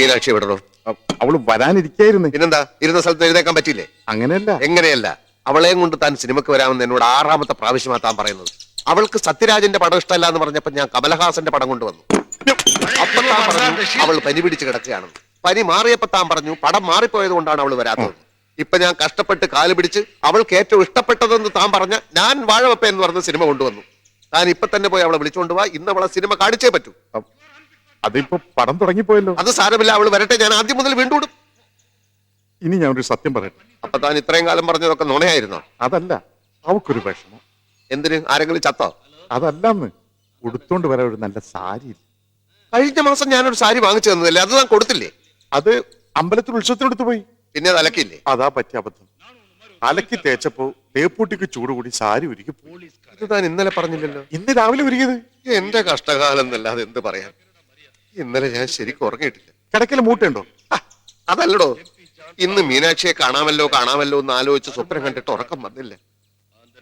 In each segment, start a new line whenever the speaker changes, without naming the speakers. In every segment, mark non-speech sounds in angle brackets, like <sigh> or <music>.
മീനാക്ഷി വിടണോ
അവൾ വരാനിരിക്കായിരുന്നു.
പിന്നെന്താ? ഇരുന്ന സ്ഥലത്ത് എഴുതേക്കാൻ പറ്റില്ലേ
അങ്ങനെയല്ല.
എങ്ങനെയല്ല? അവളെയും കൊണ്ട് താൻ സിനിമക്ക് വരാമെന്ന് എന്നോട് ആറാമത്തെ പ്രാവശ്യമാ താൻ പറയുന്നത്. അവൾക്ക് സത്യരാജന്റെ പടം ഇഷ്ടമല്ല എന്ന് പറഞ്ഞപ്പോ ഞാൻ കമലഹാസന്റെ പടം കൊണ്ടുവന്നു. അപ്പൊ താൻ പറഞ്ഞു അവൾ പനി പിടിച്ച് കിടക്കുകയാണ്. പനി മാറിയപ്പോ താൻ പറഞ്ഞു പടം മാറിപ്പോയത് കൊണ്ടാണ് അവൾ വരാത്തത്. ഇപ്പൊ ഞാൻ കഷ്ടപ്പെട്ട് കാൽ പിടിച്ച് അവൾക്ക് ഏറ്റവും ഇഷ്ടപ്പെട്ടതെന്ന് താൻ പറഞ്ഞ ഞാൻ വാഴവപ്പ എന്ന് പറഞ്ഞ സിനിമ കൊണ്ടുവന്നു. താൻ ഇപ്പൊ തന്നെ പോയി അവളെ വിളിച്ചുകൊണ്ടുപോവാ ഇന്ന് അവളെ സിനിമ കാണിച്ചേ പറ്റൂ.
അതിപ്പോ പടം തുടങ്ങിപ്പോയല്ലോ.
അത് സാരമില്ല അവൾ വരട്ടെ ഞാൻ ആദ്യം മുതൽ വീണ്ടും
ഇനി ഞാൻ ഒരു സത്യം പറയട്ടെ.
അപ്പൊ താൻ ഇത്രയും കാലം പറഞ്ഞതൊക്കെ നുണയായിരുന്നോ?
അതല്ല അവക്കൊരു വിഷമം.
എന്തിന്? ആരെങ്കിലും ചത്തോ?
അതല്ലെന്ന് കൊടുത്തോണ്ട് വരാൻ ഒരു നല്ല സാരി
കഴിഞ്ഞ മാസം ഞാനൊരു സാരി വാങ്ങിച്ചു തന്നതല്ലേ? അത് ഞാൻ കൊടുത്തില്ലേ?
അത് അമ്പലത്തിൽ ഉത്സവത്തിനെടുത്ത് പോയി.
പിന്നെ അത് അലക്കില്ലേ
അതാ പറ്റിയ അബദ്ധം. അലക്കി തേച്ചപ്പോ തേപ്പൂട്ടിക്ക് ചൂട് കൂടി സാരി ഉരുക്കി പോയി.
ഇത് താൻ ഇന്നലെ പറഞ്ഞില്ലല്ലോ.
ഇന്ന് രാവിലെ ഉരുകിയത്.
എന്റെ കഷ്ടകാലം എന്നല്ലാതെ എന്ത് പറയാൻ? ഇന്നലെ ഞാൻ ശരിക്കും ഉറങ്ങിയിട്ടില്ല.
കിടക്കൽ മൂട്ടുണ്ടോ?
അതല്ലടോ. ഇന്ന് മീനാക്ഷിയെ കാണാമല്ലോ കാണാമല്ലോ എന്ന് ആലോചിച്ച് സ്വപ്നം കണ്ടിട്ട് ഉറക്കം വന്നില്ല.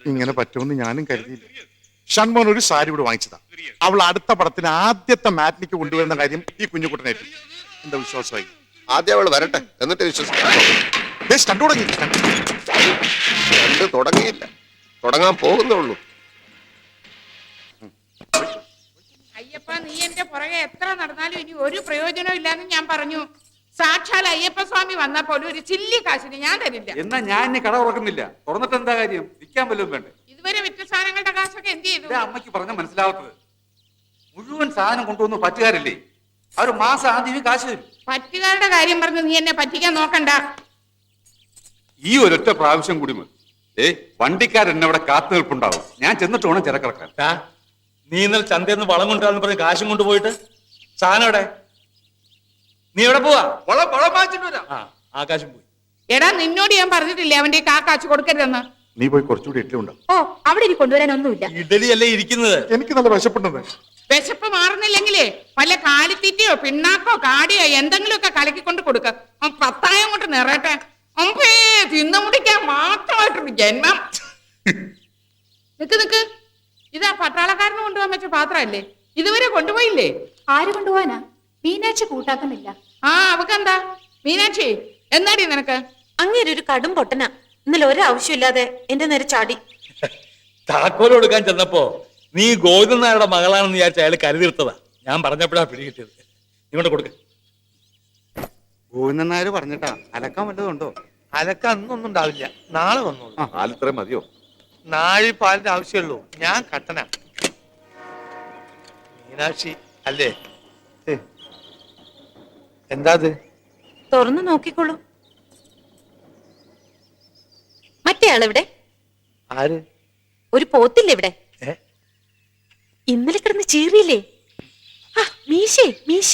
ഇങ്ങനെ പറ്റുമെന്ന് ഞാനും കരുതിയില്ല. ഷൺമോൻ ഒരു സാരി ഇവിടെ വാങ്ങിച്ചതാ. അവൾ അടുത്ത പടത്തിന് ആദ്യത്തെ മാറ്റിനിക്ക് കൊണ്ടുവരുന്ന കാര്യം ഈ കുഞ്ഞുകുട്ടനായിട്ട് എന്താ വിശ്വാസമായി?
ആദ്യം അവൾ വരട്ടെ എന്നിട്ട് വിശ്വസിക്കാം. തുടങ്ങിയില്ല. തുടങ്ങാൻ പോകുന്നേ
നീ എന്റെ പുറകെ എത്ര നടന്നാലും ഇനി ഒരു പ്രയോജനം ഇല്ലാന്ന് ഞാൻ പറഞ്ഞു. സാക്ഷാൽ അയ്യപ്പ സ്വാമി വന്നപ്പോൾ ഒരു ചില്ലി കാശിന് ഞാൻ തരില്ല.
എന്നാ ഞാൻ ഇനി കട ഉറക്കുന്നില്ല. തുറന്നിട്ട് എന്താ കാര്യം? വിൽക്കാൻ വല്ലതും വേണ്ട?
ഇതുവരെ വിറ്റ സാധനങ്ങളുടെ കാശൊക്കെ എന്ത് ചെയ്തു?
ഇതാ അമ്മയ്ക്ക് പറഞ്ഞ മനസ്സിലാവാത്തത്. മുഴുവൻ സാധനം കൊണ്ടുവന്ന് പറ്റുകാരല്ലേ? ഒരു മാസം ആദ്യം കാശ് തരും.
പറ്റുകാരുടെ കാര്യം പറഞ്ഞ് നീ എന്നെ പറ്റിക്കാൻ നോക്കണ്ട.
ഈ ഒരൊറ്റ പ്രാവശ്യം കൂടി മതി. ഏ വണ്ടിക്കാരൻ എന്നെ അവിടെ കാത്തു നിൽപ്പുണ്ടാവും. ഞാൻ ചെന്നിട്ട് വേണം ചിരക്കിറക്കാൻ
നീ ഇന്നലെ ചന്തയിൽ നിന്ന് വളം കൊണ്ടുവരാന്ന് പറഞ്ഞ് കാശും കൊണ്ടുപോയിട്ട്? സാധനം എവിടെ നീ എവിടെ പോവാ?
വളം വളം വാങ്ങിച്ചിട്ട് വരാം.
ആ ആകാശം പോയി.
എടാ നിന്നോട് ഞാൻ പറഞ്ഞിട്ടില്ലേ അവന്റെ കാ കാശ് കൊടുക്കരുതെന്ന്?
നീ പോയി കുറച്ചുകൂടി ഇഡ്ഡലി ഉണ്ടോ
ഓ അവിടെ ഇനി കൊണ്ടുവരാനൊന്നുമില്ല.
ഇഡലി അല്ലേ ഇരിക്കുന്നത്?
എനിക്ക് നല്ല വിശപ്പുണ്ടെന്ന്
വിശപ്പ് മാറുന്നില്ലെങ്കിലേ വല്ല കാലിത്തീറ്റയോ പിണ്ണാക്കോ കാടിയോ എന്തെങ്കിലും എന്തെങ്കിലുമൊക്കെ കലക്കിക്കൊണ്ട് കൊടുക്ക. അവൻ പത്തായം കൊണ്ട് നിറയട്ടെ. അമ്പേ തിന്നു മുടിക്കാൻ മാത്രമായിട്ടുണ്ട് ജന്മം. <laughs> നിക്ക് നിക്ക്. ഇതാ പട്ടാളക്കാരന് കൊണ്ടുപോകാൻ പറ്റിയ പാത്രമല്ലേ? ഇതുവരെ കൊണ്ടുപോയില്ലേ?
ആര് കൊണ്ടുപോവാനാ? മീനാക്ഷി കൂട്ടാക്കുന്നില്ല.
ആ അവക്കെന്താ? മീനാക്ഷി എന്നാടി നിനക്ക്?
അങ്ങനെ ഒരു കടും പൊട്ടന. ഇന്നലെ ഒരാവശ്യമില്ലാതെ എന്റെ നേരെ ചാടി.
താക്കോൽ കൊടുക്കാൻ ചെന്നപ്പോ നീ ഗോവിന്ദനായരുടെ മകളാണെന്ന് വിചാരിച്ച അയാൾ കരുതിർത്തതാ ഞാൻ പറഞ്ഞപ്പോഴാ പിടികിട്ടിയത് നീ കൊണ്ട് കൊടുക്ക.
ഗോവിന്ദനായർ പറഞ്ഞിട്ടാ അലക്കാൻ വല്ലതുണ്ടോ അലക്കാൻ
അലക്ക അന്നൊന്നും ഉണ്ടാവില്ല. നാളെ വന്നോളൂ.
പാലിത്രയും മതിയോ?
നാഴി പാലിന്റെ ആവശ്യമുള്ളൂ. ഞാൻ കട്ടന. മീനാക്ഷി അല്ലേ. എന്താ അത്
തുറന്നു നോക്കിക്കോളൂ. മറ്റേ ആളെവിടെ?
ആര്?
ഒരു പോത്തില്ലേ ഇവിടെ? ഇന്നലെ കിടന്ന് ചീറിയില്ലേ? ആ മീശേ മീശ.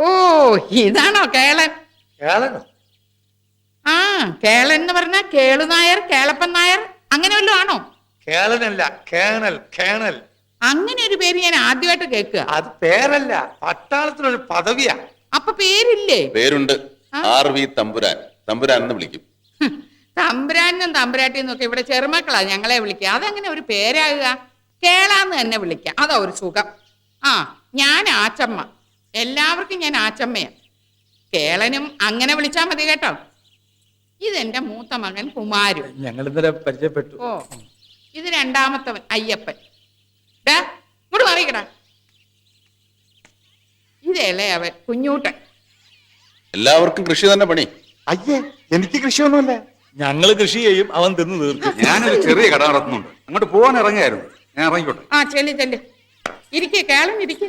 ഓ ഇതാണോ കേളൻ?
കേളനോ?
ആ കേളൻ എന്ന് പറഞ്ഞ കേളു നായർ കേളപ്പൻ നായർ അങ്ങനെ വല്ലതും ആണോ?
കേളനല്ല കേണൽ കേണൽ.
അങ്ങനെ ഒരു പേര് ഞാൻ ആദ്യമായിട്ട് കേൾക്കുക.
അത് പേരല്ല പട്ടാളത്തിനൊരു പദവിയാ.
അപ്പൊ പേരില്ലേ?
പേരുണ്ട്. ആർ വി തമ്പുരാൻ. തമ്പുരാൻ എന്ന് വിളിക്കും.
തമ്പുരാനും തമ്പുരാട്ടിയും ഒക്കെ ഇവിടെ ചെറുമക്കളാ ഞങ്ങളെ വിളിക്കുക. അതെങ്ങനെ ഒരു പേരാകുക. കേളാന്ന് തന്നെ വിളിക്കാം. അതാ ഒരു സുഖം. ആ ഞാൻ ആച്ചമ്മ. എല്ലാവർക്കും ഞാൻ ആച്ചമ്മയാണ് കേളനും അങ്ങനെ വിളിച്ചാൽ മതി കേട്ടോ. ഇതെന്റെ മൂത്ത മകൻ കുമാരു.
ഞങ്ങൾ ഇന്നലെ പരിചയപ്പെട്ടു.
ഓ ഇത് രണ്ടാമത്തവൻ അയ്യപ്പൻ. ഡാ ഇങ്ങോട്ട് മാറിക്കടാ. ഇതല്ലേ അവൻ കുഞ്ഞൂട്ടൻ.
എല്ലാവർക്കും കൃഷി തന്നെ പണി.
അയ്യേ എനിക്ക് കൃഷിയൊന്നുമില്ല.
ഞങ്ങൾ കൃഷി ചെയ്യും അവൻ തിന്നു തീർക്കും.
ഞാനൊരു ചെറിയ കട നടത്തുന്നുണ്ട്. അങ്ങോട്ട് പോകാൻ ഇറങ്ങിയായിരുന്നു. ഞാൻ ഇറങ്ങിക്കോട്ടെ.
ആ ചെല്ലി ചെല്ലി. ഇരിക്കേ കേളം ഇരിക്കെ.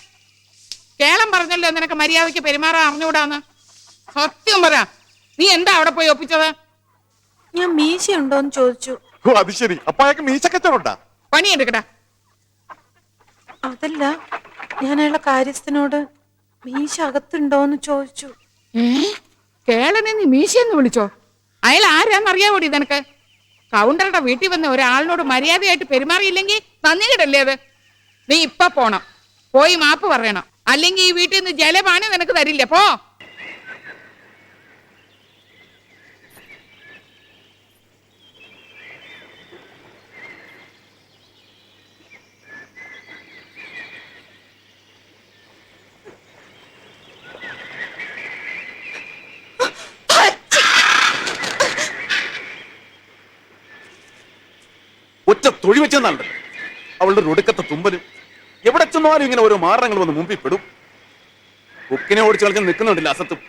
കേളം പറഞ്ഞല്ലോ നിനക്ക് മര്യാദയ്ക്ക് പെരുമാറാൻ അറിഞ്ഞുകൂടാന്ന്. സത്യം പറ. നീ എന്താ അവിടെ പോയി ഒപ്പിച്ചത്?
ഞാൻ മീശ ഉണ്ടോന്ന് ചോദിച്ചു.
ഓ അത് ശരി. അപ്പൊ അയാൾക്ക് മീശക്കച്ചവടാ
പണിയെടുക്കടാ
അതല്ല ഞാൻ അയാളെ കാര്യസ്ഥനോട് മീശ അകത്തുണ്ടോന്ന് ചോദിച്ചു.
കേളനെ നീ മീശ എന്ന് വിളിച്ചോ? അയാൾ ആരാന്നറിയാവോടി നിനക്ക്? കൗണ്ടറുടെ വീട്ടിൽ വന്ന ഒരാളിനോട് മര്യാദയായിട്ട് പെരുമാറിയില്ലെങ്കിൽ നന്ദി കിടല്ലേ അത്? നീ ഇപ്പൊ പോണം. പോയി മാപ്പ് പറയണം. അല്ലെങ്കിൽ ഈ വീട്ടിൽ നിന്ന് ജലമാണ് നിനക്ക് തരില്ല പോ.
ഒറ്റ തൊഴി വെച്ചെന്നുണ്ട് അവളുടെ ഒടുക്കത്തെ തുമ്പലും. എവിടെ ചെന്നാലും ഇങ്ങനെ ഓരോ മാറങ്ങൾ വന്ന് മുമ്പിൽ പെടും. കുക്കിനെ ഓടിച്ച് കളിച്ച് നിൽക്കുന്നുണ്ടില്ല അസത്തും?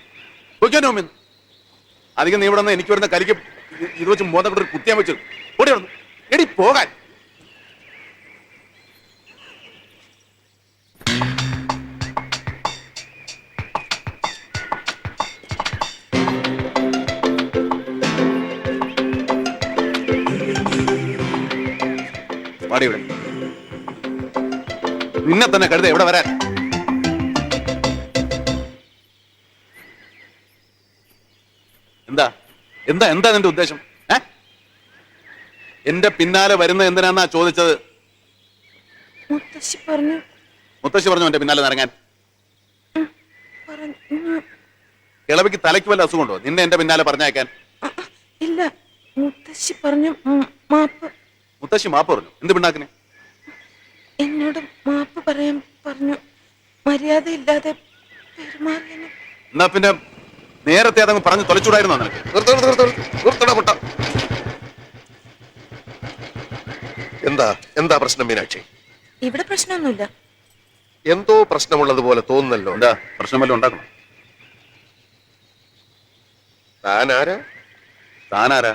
അധികം നീ ഇവിടെ നിന്ന് എനിക്ക് വരുന്ന കരിക്ക് ഇത് വെച്ച് മോതപ്പെട്ടൊരു കുത്തിയാൻ വെച്ചു ഓടി എടി പോകാൻ. തന്നെ കഴുത എവിടെ വരാൻ. എന്താ? എന്താ എന്താ നിന്റെ ഉദ്ദേശം? ഏ? എന്റെ പിന്നാലെ വരുന്നത് എന്തിനാന്നാ ചോദിച്ചത്?
മുത്തശ്ശി പറഞ്ഞു.
മുത്തശ്ശി പറഞ്ഞു എന്റെ പിന്നാലെ നിറങ്ങാൻ. ഇളവിക്ക് തലയ്ക്ക് വല്ല അസുഖമുണ്ടോ? നിന്നെ എന്റെ പിന്നാലെ പറഞ്ഞേക്കാൻ
ഇല്ല. മുത്തശ്ശി പറഞ്ഞു മാപ്പ്.
മുത്തശ്ശി മാപ്പ് പറഞ്ഞു. എന്ത് പിണ്ണാക്കിന്?
എന്നോട് മാപ്പ് പറയാൻ പറഞ്ഞു. മര്യാദ ഇല്ലാതെ
എന്നാ പിന്നെ നേരത്തെ അതങ്ങ് പറഞ്ഞു തൊലച്ചൂടായിരുന്നോ നിനക്ക്?
എന്താ എന്താ പ്രശ്നം മീനാക്ഷി?
ഇവിടെ പ്രശ്നമൊന്നുമില്ല.
എന്തോ പ്രശ്നമുള്ളതുപോലെ തോന്നുന്നല്ലോ.
എന്താ പ്രശ്നമല്ലോ ഉണ്ടാക്കണം?
താനാരാ?
താനാരാ?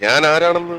ഞാൻ ആരാണെന്ന്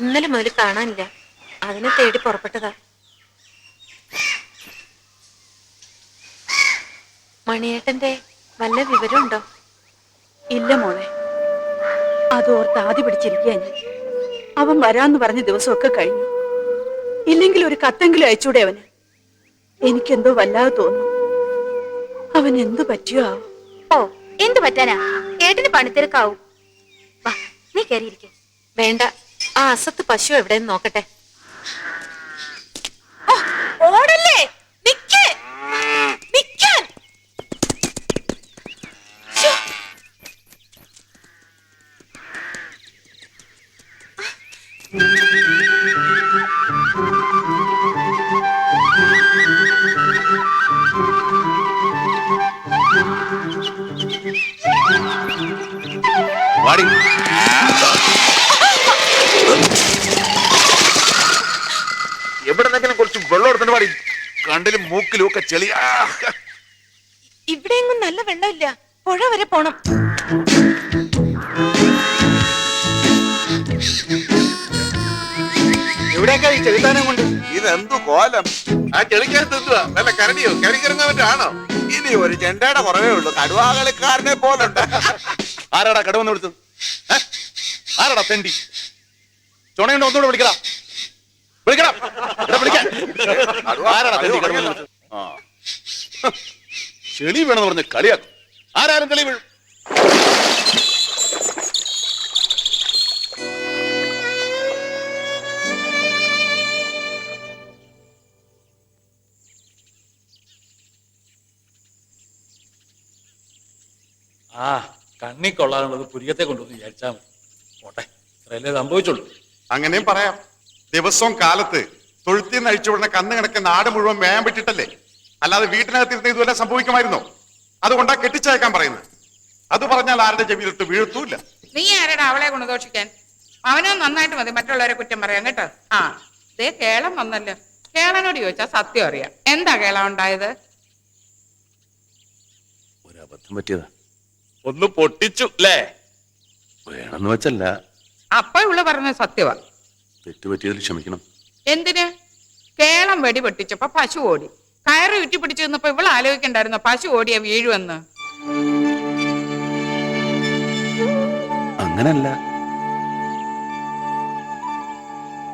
ഇന്നലെ മുതൽ കാണാനില്ല. അതിനെ തേടി പുറപ്പെട്ടതാ. മണിയേട്ടന്റെ വല്ല വിവരമുണ്ടോ?
ഇല്ല മോളെ. അതോർത്ത് ആദ്യ പിടിച്ചിരിക്കുക ഞാൻ. അവൻ വരാന്ന് പറഞ്ഞ ദിവസമൊക്കെ കഴിഞ്ഞു. ഇല്ലെങ്കിൽ ഒരു കത്തെങ്കിലും അയച്ചൂടെ അവന്? എനിക്കെന്തോ വല്ലാതെ തോന്നുന്നു. അവൻ എന്തു പറ്റിയോ ആവോ?
ഓ എന്തു പറ്റാനാ? ഏട്ടന് പണിത്തിരക്കാവും. വാ നീ കയറിയിരിക്കെ വേണ്ട. ആ അസത്ത് പശു എവിടെയെന്ന് നോക്കട്ടെ.
എവിടെന്നെങ്കിലും കുറച്ച് വെള്ളം എടുത്തിട്ട് പാടി കണ്ടിലും മൂക്കിലും ഒക്കെ ചെളി. ആ.
ഇവിടെയെങ്ങും നല്ല വെള്ളമില്ല. പുഴ വരെ പോണം.
എവിടെയൊക്കെ ഈ ചെറുത്താനം കൊണ്ട്?
ഇതെന്തു കോലം? ആ ചെളിക്കകത്ത് എന്തുവാ നല്ല കരടിയോ? കരകിറങ്ങാൻ പറ്റാണോ ഇനി ഒരു ചെണ്ടയുടെ കുറവേ ഉള്ളൂ. കടുവാകളിക്കാരനെ പോലുണ്ട്.
ആരാടാ കടുവന്ന്? ആരാടാ തെണ്ടി? ചുണയുണ്ടോ? ഒന്നുകൂടെ വിളിക്കടാ. വിളിക്കടാ എടാ, വിളിക്കാൻ. ആരാടാ തെണ്ടി ആ. ചെളി വേണമെന്ന് പറഞ്ഞ് കളിയാക്കും. ആരാരും ചെളി വീഴും.
ആ കണ്ണി കൊള്ളാനുള്ളത് പുരികത്തെ കൊണ്ടുവന്ന് വിചാരിച്ചാൽ മതി. പോട്ടെ ഇത്രയല്ലേ സംഭവിച്ചുള്ളൂ.
അങ്ങനെയും പറയാം. ദിവസവും കാലത്ത് തൊഴുത്തിൽ നിന്ന് അഴിച്ചുവിടുന്ന കന്ന് കണക്ക് നാട് മുഴുവൻ മേയാൻ വിട്ടിട്ടല്ലേ അല്ലാതെ വീട്ടിനകത്തിരുന്ന് ഇതുവരെ സംഭവിക്കുമായിരുന്നോ? അതുകൊണ്ടാ കെട്ടിച്ചയക്കാൻ പറയുന്നത്. അത് പറഞ്ഞാൽ ആരുടെ ചെവിയിലിട്ട് വീഴ്ത്തൂല്ല.
നീ ആരടാ അവളെ ഗുണദോഷിക്കാൻ അവനോ നന്നായിട്ട് മതി മറ്റുള്ളവരെ കുറ്റം പറയാൻ കേട്ടോ? ആ ദേ കേളം വന്നല്ലോ. കേളനോട് ചോദിച്ചാ സത്യം അറിയാം. എന്താ കേളം ഉണ്ടായത്?
ഒരു അബദ്ധം പറ്റിയതാ.
ഒന്ന് പൊട്ടിച്ചു അല്ലേ
വേണമെന്ന് വെച്ചല്ല.
അപ്പൊ ഇവൾ പറഞ്ഞ സത്യവാ.
തെറ്റ് പറ്റിയതിൽ ക്ഷമിക്കണം.
എന്തിന്? കേളം വെടി പൊട്ടിച്ചപ്പോ പശു ഓടി. കയറ് ചുറ്റി പിടിച്ചു നിന്നപ്പോ ഇവൾ ആലോചിക്കണ്ടായിരുന്നു പശു ഓടിയ വീഴുവെന്ന്?
അങ്ങനല്ല.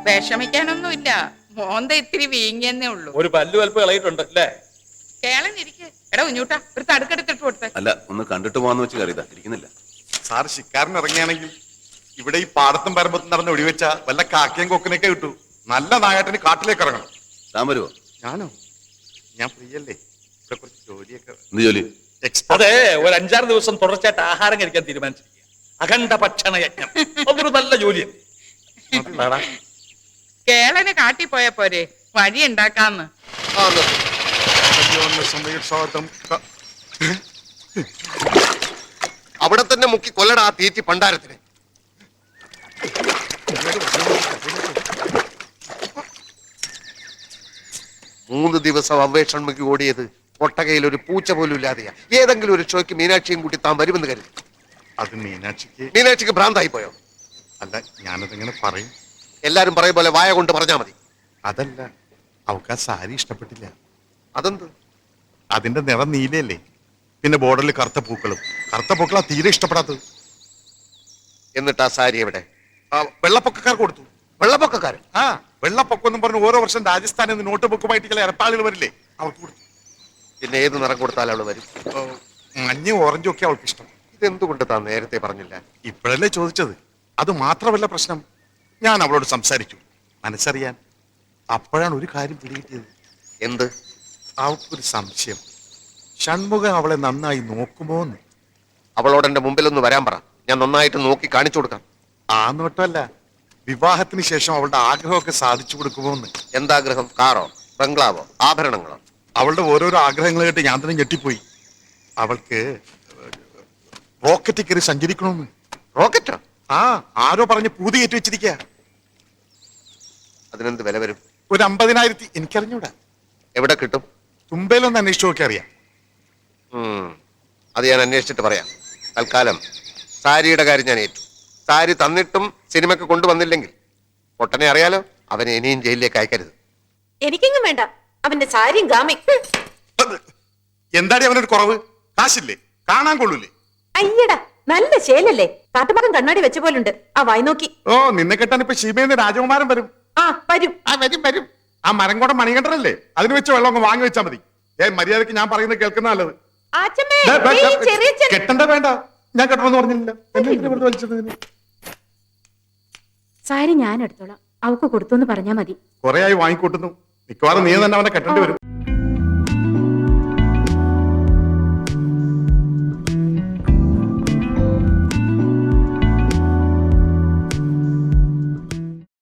വിഷമിക്കാനൊന്നുമില്ല. മോന്ത ഇത്തിരി വീങ്ങിയെന്നേ ഉള്ളൂ.
ഒരു പല്ലു വലുപ്പ് കളയിട്ടുണ്ട് അല്ലേ?
കേളൻ ഇരിക്കെ. എടാ കുഞ്ഞൂട്ടാ ഒരു തടുക്കെടുത്തിട്ട് കൊടുത്തേ.
അല്ല ഒന്ന് കണ്ടിട്ട് പോവാന്ന് വെച്ച് കറിയതാ ഇരിക്കുന്നില്ല.
സാർ ശിക്കാരൻ ഇറങ്ങിയാണെങ്കിൽ ഇവിടെ ഈ പാടത്തും പരമ്പത്തും നടന്ന് ഒഴിവെച്ച വല്ല കാക്കയും കൊക്കിനൊക്കെ കിട്ടു നല്ല നായാട്ടിന് കാട്ടിലേക്ക് ഇറങ്ങണം.
താൻ വരുവോ?
ഞാനോ? ഞാൻ പ്രിയല്ലേ അല്ലേ ഇവിടെ കുറച്ച് ജോലിയൊക്കെ.
എന്ത് ജോലി?
എക്സ്ട്രാ
അതെ ഒരു അഞ്ചാറ് ദിവസം തുടർച്ചയായിട്ട് ആഹാരം കഴിക്കാൻ തീരുമാനിച്ചിരിക്കുക അഖണ്ഡ ഭക്ഷണ യജ്ഞം. അതൊരു നല്ല ജോലിയാണ്
കേളന് കാട്ടി പോയ പോരെ. വഴി ഉണ്ടാക്കാന്ന്.
ക-
അവിടെ തന്നെ മുക്കി കൊല്ലട ആ തീറ്റി പണ്ടാരത്തിന്. മൂന്ന് ദിവസം അന്വേഷണമൊക്കെ ഓടിയത് ഒട്ടകയിൽ ഒരു പൂച്ച പോലും ഇല്ലാതെയാ. ഏതെങ്കിലും ഒരു ഷോയ്ക്ക് മീനാക്ഷിയും കൂട്ടി താൻ വരുമെന്ന് കരുതി.
അത് മീനാക്ഷിക്ക്
മീനാക്ഷിക്ക് ഭ്രാന്തായി പോയോ?
അല്ല ഞാനതെങ്ങനെ പറയും.
എല്ലാരും പറയും പോലെ വായ കൊണ്ട് പറഞ്ഞാ മതി.
അതല്ല അവൾക്ക് ആ സാരി ഇഷ്ടപ്പെട്ടില്ല.
അതെന്ത്?
അതിന്റെ നിറം നീലയല്ലേ. പിന്നെ ബോർഡറിൽ കറുത്ത പൂക്കളും. കറുത്ത പൂക്കളാ തീരെ ഇഷ്ടപ്പെടാത്തത്.
എന്നിട്ട് ആ സാരി എവിടെ?
വെള്ളപ്പൊക്കക്കാർക്ക് കൊടുത്തു.
വെള്ളപ്പൊക്കക്കാർ
ആ. വെള്ളപ്പൊക്കം എന്ന് പറഞ്ഞ് ഓരോ വർഷം രാജസ്ഥാനിൽ നിന്ന് നോട്ട് ബുക്കുമായിട്ട് ചില ഇരപ്പാളുകൾ വരില്ലേ അവർക്ക് കൊടുത്തു.
പിന്നെ ഏത് നിറം കൊടുത്താലും അവൾ വരും.
മഞ്ഞയും ഓറഞ്ചും ഒക്കെ അവൾക്ക് ഇഷ്ടം.
ഇതെന്തുകൊണ്ട് താൻ നേരത്തെ പറഞ്ഞില്ല?
ഇപ്പോഴല്ലേ ചോദിച്ചത്. അത് മാത്രമല്ല പ്രശ്നം. ഞാൻ അവളോട് സംസാരിച്ചു. മനസ്സറിയാൻ. അപ്പോഴാണ് ഒരു കാര്യം പിടികിട്ടിയത്
എന്ത്?
അവൾക്കൊരു സംശയം. ഷൺമുഖം അവളെ നന്നായി നോക്കുമോ എന്ന്
അവളോട് എന്റെ മുമ്പിലൊന്ന് വരാൻ പറ. ഞാൻ നന്നായിട്ട് നോക്കി കാണിച്ചു കൊടുക്കാം.
ആ നോട്ടമല്ല വിവാഹത്തിന് ശേഷം അവളുടെ ആഗ്രഹമൊക്കെ സാധിച്ചു കൊടുക്കുമോ എന്ന്
എന്താഗ്രഹം? കാറോ? ബംഗ്ലാവോ? ആഭരണങ്ങളോ?
അവളുടെ ഓരോരോ ആഗ്രഹങ്ങൾ കേട്ട് ഞാൻ തന്നെ ഞെട്ടിപ്പോയി. അവൾക്ക് റോക്കറ്റ് കയറി സഞ്ചരിക്കണമെന്ന്
റോക്കറ്റോ?
ആ ആരോ പറഞ്ഞ് പൂതി കയറ്റി വെച്ചിരിക്കുക
അതിനെന്ത് വില വരും?
ഒരു അമ്പതിനായിരത്തി എനിക്കറിഞ്ഞൂടാ.
എവിടെ കിട്ടും?
തുമ്പയിലൊന്ന് അന്വേഷിച്ചു നോക്കി അറിയാം.
ഉം. അത് ഞാൻ അന്വേഷിച്ചിട്ട് പറയാം. തൽക്കാലം സാരിയുടെ കാര്യം ഞാൻ ഏറ്റു. സാരി തന്നിട്ടും സിനിമയ്ക്ക് കൊണ്ടുവന്നില്ലെങ്കിൽ. പൊട്ടനെ അറിയാലോ അവനെ ഇനിയും ജയിലിലേക്ക് അയക്കരുത്.
എനിക്കെങ്ങും വേണ്ട. അവന്റെ സാരിയും ഗാമി
എന്താടി അവനൊരു കുറവ്? കാശില്ലേ? കാണാൻ കൊള്ളൂലേ?
അയ്യടാ നല്ല ശേലല്ലേ? കാട്ടുമകൻ കണ്ണാടി വെച്ച പോലുണ്ട്. ആ വായി നോക്കി.
ഓ നിന്നെ കെട്ടാൻ ഇപ്പൊ ശിവേന്ദ്ര രാജകുമാരൻ വരും.
ആ വരും.
ആ വരും വരും. ആ മരം കൂടെ മണികണ്ഠനല്ലേ? അതിന് വെച്ച് വെള്ളം അങ്ങ് വാങ്ങി വെച്ചാൽ മതി. ഏ മര്യാദയ്ക്ക് ഞാൻ പറയുന്നത് കേൾക്കുന്ന നല്ലത്. കെട്ടണ്ട വേണ്ട. ഞാൻ കെട്ടണമെന്ന് പറഞ്ഞില്ല വലിച്ചത്?
സാരി ഞാൻ എടുത്തോളാം അവക്ക് കൊടുത്തു പറഞ്ഞാ മതി.
കൊറേ ആയി വാങ്ങിക്കൂട്ടുന്നു. മിക്കവാറും നീ തന്നെ അവനെ കെട്ടേണ്ടി വരും.